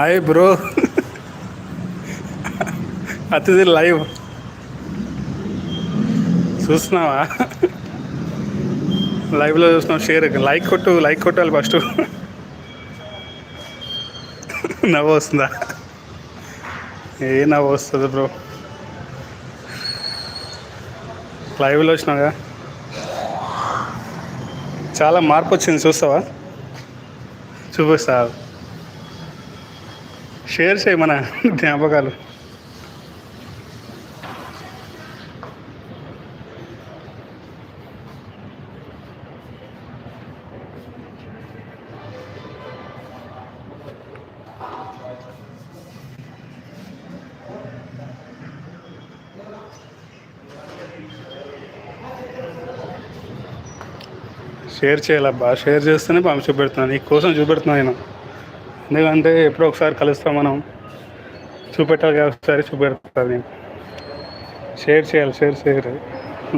Hi bro అతిథి live చూస్తున్నావా? లైవ్లో చూస్తున్నావు షేర్ లైక్ కొట్టు లైక్ కొట్టాలి ఫస్ట్ నవ్వు వస్తుందా? ఏ నవ్వు వస్తుంది బ్రో లైవ్లో వచ్చినావుగా? చాలా మార్పు వచ్చింది చూస్తావా? చూపిస్తా. షేర్ చేయి మన జ్ఞాపకాలు. షేర్ చేయాలబ్బా షేర్ చేస్తేనే పంపి చూపెడుతున్నాను. నీ కోసం చూపెడుతున్నాను నేను. ఎందుకంటే ఎప్పుడో ఒకసారి కలుస్తాం మనం. చూపెట్టాలి కదా ఒకసారి చూపెడతాను నేను షేర్ చేయాలి షేర్ షేర్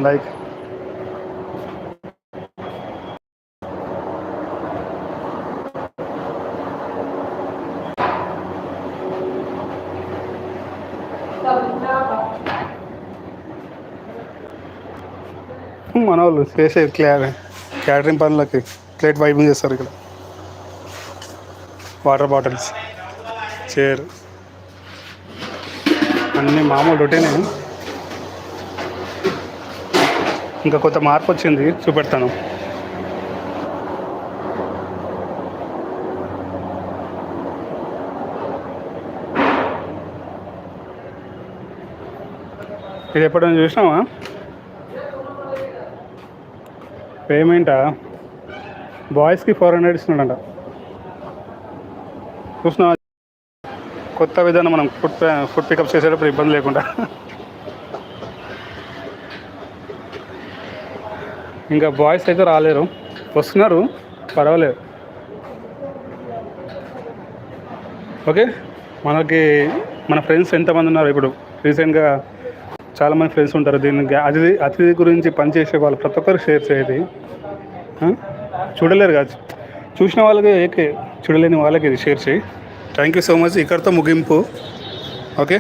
లైక్ మన వాళ్ళు చేసే క్లా క్యాటరింగ్ పనులకి ప్లేట్ వైపింగ్ చేస్తారు ఇక్కడ. Water bottles chair. అన్నీ మామూలు రొటీనే. ఇంకా కొత్త మార్పు వచ్చింది చూపెడతాను. ఇది ఎప్పుడైనా చూసినావా? పేమెంటా? బాయ్స్కి ఫోర్ హండ్రెడ్ ఇస్తున్నాడంట. చూసినావా కొత్త విధానం మనం ఫుడ్ ఫుడ్ పికప్ చేసేటప్పుడు ఇబ్బంది లేకుండా. ఇంకా బాయ్స్ అయితే రాలేరు. వస్తున్నారు. పర్వాలేదు. ఓకే. మనకి మన ఫ్రెండ్స్ ఎంతమంది ఉన్నారు ఇప్పుడు? రీసెంట్గా చాలామంది ఫ్రెండ్స్ ఉంటారు. దీనికి అతిథి అతిథి గురించి పనిచేసే వాళ్ళు ప్రతి ఒక్కరు షేర్ చేయది చూడలేరు కాదు. చూసిన వాళ్ళకి ఏకే చూడలేని వాళ్ళకి ఇది షేర్ చేయి. థ్యాంక్ యూ సో మచ్ ఇక్కడితో ముగింపు. ఓకే